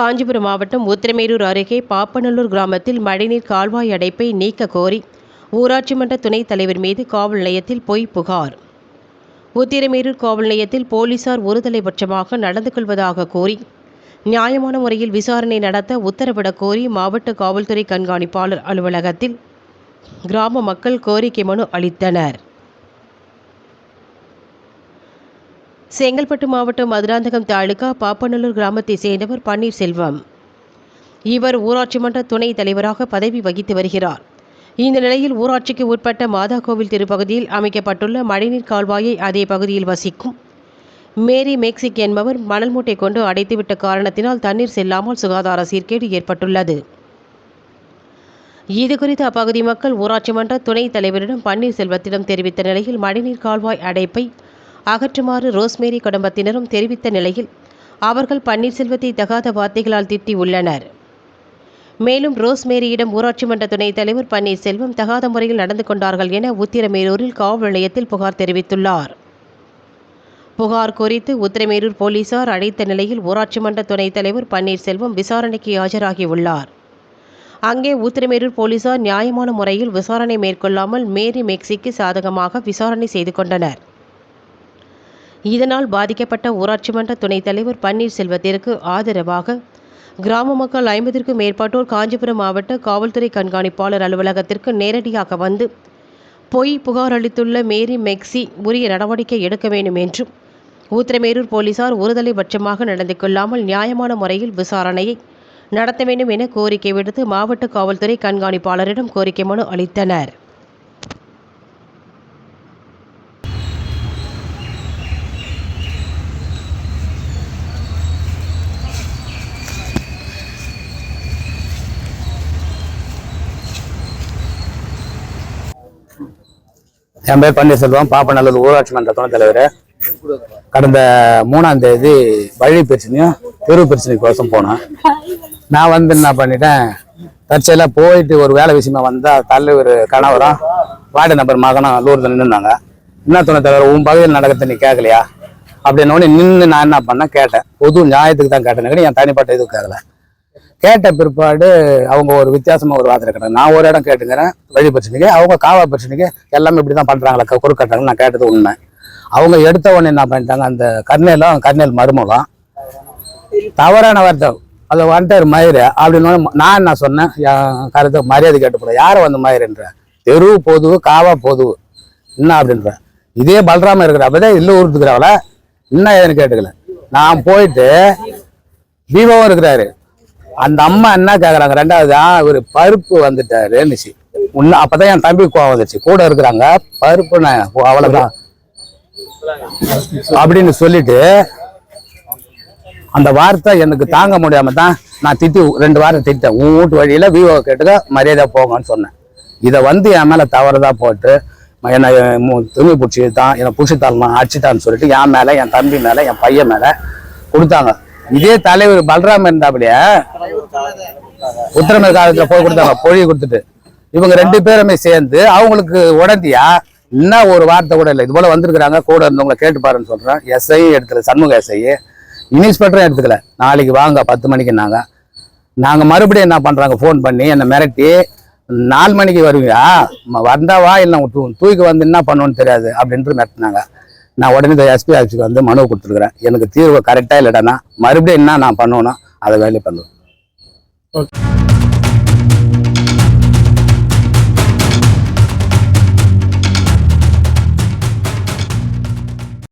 காஞ்சிபுரம் மாவட்டம் உத்திரமேரூர் அருகே பாப்பநல்லூர் கிராமத்தில் மழைநீர் கால்வாய் அடைப்பை நீக்க கோரி ஊராட்சி மன்ற துணைத் தலைவர் மீது காவல் நிலையத்தில் பொய் புகார். உத்திரமேரூர் காவல் நிலையத்தில் போலீசார் ஒருதலைபட்சமாக நடந்து கொள்வதாக கூறி நியாயமான முறையில் விசாரணை நடத்த உத்தரவிடக் கோரி மாவட்ட காவல்துறை கண்காணிப்பாளர் அலுவலகத்தில் கிராம மக்கள் கோரிக்கை மனு அளித்தனர். செங்கல்பட்டு மாவட்டம் மதுராந்தகம் தாலுகா பாப்பநல்லூர் கிராமத்தைச் சேர்ந்தவர் பன்னீர்செல்வம். இவர் ஊராட்சி மன்ற துணைத் தலைவராக பதவி வகித்து வருகிறார். இந்த நிலையில் ஊராட்சிக்கு உட்பட்ட மாதா கோவில் திருப்பகுதியில் அமைக்கப்பட்டுள்ள மழைநீர் கால்வாயை அதே பகுதியில் வசிக்கும் மேரி மெக்சிக் என்பவர் மணல் மூட்டை கொண்டு அடைத்துவிட்ட காரணத்தினால் தண்ணீர் செல்லாமல் சுகாதார சீர்கேடு ஏற்பட்டுள்ளது. இதுகுறித்து அப்பகுதி மக்கள் ஊராட்சி மன்ற துணைத் தலைவரிடம் பன்னீர்செல்வத்திடம் தெரிவித்த நிலையில் மழைநீர் கால்வாய் அடைப்பை அகற்றுமாறு ரோஸ்மேரி குடும்பத்தினரும் தெரிவித்த நிலையில் அவர்கள் பன்னீர்செல்வத்தை தகாத வார்த்தைகளால் திட்டி உள்ளனர். மேலும் ரோஸ்மேரியிடம் ஊராட்சி மன்ற துணைத் தலைவர் பன்னீர்செல்வம் தகாத முறையில் நடந்து கொண்டார்கள் என உத்திரமேரூரில் காவல் நிலையத்தில் புகார் தெரிவித்துள்ளார். புகார் குறித்து உத்திரமேரூர் போலீசார் அழைத்த நிலையில் ஊராட்சி மன்ற துணைத் தலைவர் பன்னீர்செல்வம் விசாரணைக்கு ஆஜராகியுள்ளார். அங்கே உத்திரமேரூர் போலீசார் நியாயமான முறையில் விசாரணை மேற்கொள்ளாமல் மேரி மெக்சிக்கு சாதகமாக விசாரணை செய்து கொண்டனர். இதனால் பாதிக்கப்பட்ட ஊராட்சி மன்ற துணைத் தலைவர் பன்னீர்செல்வத்திற்கு ஆதரவாக கிராம மக்கள் ஐம்பதிற்கும் மேற்பட்டோர் காஞ்சிபுரம் மாவட்ட காவல்துறை கண்காணிப்பாளர் அலுவலகத்திற்கு நேரடியாக வந்து பொய் புகார் அளித்துள்ள மேரி மெக்சி உரிய நடவடிக்கை எடுக்க வேண்டும் என்றும் ஊத்திரமேரூர் போலீசார் ஒருதலை பட்சமாக நடந்து கொள்ளாமல் நியாயமான முறையில் விசாரணையை நடத்த வேண்டும் என கோரிக்கை விடுத்து மாவட்ட காவல்துறை கண்காணிப்பாளரிடம் கோரிக்கை மனு அளித்தனர். என் பேர் பன்னீர்செல்வம். பாப்பநல்லூர் ஊராட்சி மன்ற துணைத் தலைவர். கடந்த மூணாம் தேதி வழி பிரச்சனையும் தெரு பிரச்சனைக்கோசம் போனேன். நான் வந்து என்ன பண்ணிட்டேன் தற்செயலாக போயிட்டு ஒரு வேலை விஷயமா வந்தால் தலைவர் கணவரும் வார்டு நம்பர் மகனும் லூரில் நின்றுனாங்க என்ன துணைத் தலைவர் உன் பகுதியில் நடக்கிறது நீ கேட்கலையா அப்படின்னோடனே நின்று நான் என்ன பண்ணேன் கேட்டேன். பொது நியாயத்துக்கு தான் கேட்டேன். என் தனிப்பட்ட இதுவும் கேட்கல கேட்ட பிற்பாடு அவங்க ஒரு வித்தியாசமாக ஒரு வார்த்தை கேட்டாங்க நான் ஒரு இடம் கேட்டுக்கிறேன் வழி பிரச்சனைக்கு அவங்க காவா பிரச்சனைக்கு எல்லாமே இப்படி தான் பண்ணுறாங்களா குறுக்கட்டாங்க நான் கேட்டது உண்மை. அவங்க எடுத்த உடனே என்ன பண்ணிட்டாங்க அந்த கர்னேலும் கர்னேல் மருமகம் தவறான வார்த்தை. அதை வந்துட்டார் மயிறு அப்படின்னு நான் என்ன சொன்னேன் என் கருத்தை மரியாதை கேட்டு யாரை வந்து மயிருன்ற தெரு பொதுவு காவா பொதுவு. என்ன அப்படின்ற? இதே பலராம இருக்கிற அப்பதான் இல்லை ஊருத்துக்கிறவள என்ன ஏதுன்னு கேட்டுக்கல. நான் போயிட்டு தீபாவும் இருக்கிறாரு. அந்த அம்மா என்ன கேக்குறாங்க? ரெண்டாவது ஆ, பருப்பு வந்துட்டாருன்னுச்சு உன்ன அப்பதான் என் தம்பி கோவம் வந்துச்சு கூட இருக்கிறாங்க பருப்பு அவ்வளோதான் அவ்வளவுதான். அப்படின்னு சொல்லிட்டு அந்த வார்த்தை எனக்கு தாங்க முடியாம தான் நான் திட்டி ரெண்டு வாரம் திட்டேன். உன் வீட்டு வழியில விவோ கேட்டுக்க மரியாதை போங்கன்னு சொன்னேன். இதை வந்து என் மேல தவறுதா போட்டு என்னை துணி பிடிச்சி தான் என்னை பிடிச்சித்தாலுமா அடிச்சுட்டான்னு சொல்லிட்டு என் மேல என் தம்பி மேல என் பையன் மேல கொடுத்தாங்க. இதே தலைவர் பலராம இருந்தாப்படியே உத்தரமே காலத்துல போய் கொடுத்தாங்க பொழி கொடுத்துட்டு. இவங்க ரெண்டு பேருமே சேர்ந்து அவங்களுக்கு உடந்தியா? என்ன ஒரு வார்த்தை கூட இல்லை. இது போல வந்திருக்கிறாங்க கூட இருந்தவங்களை கேட்டு பாருன்னு சொல்றேன். எஸ்ஐ எடுத்துல சண்முக எஸ்ஐ இன்ஸ்பெக்டரும் எடுத்துக்கல. நாளைக்கு வாங்க பத்து மணிக்கு நாங்க. நாங்க மறுபடியும் என்ன பண்றாங்க ஃபோன் பண்ணி என்னை மிரட்டி நாலு மணிக்கு வருவியா? வந்தாவா இல்லை தூக்கி வந்து என்ன பண்ணுவோன்னு தெரியாது அப்படின்ட்டு மிரட்டினாங்க. நான் உடனே எஸ்பி ஆஃபீஸுக்கு வந்து மனு கொடுத்துருக்குறேன். எனக்கு தீர்வு கரெக்டாக இல்லைடானா மறுபடியும் என்ன நான் பண்ணணும் அதை வேலையை பண்ணுவேன். ஓகே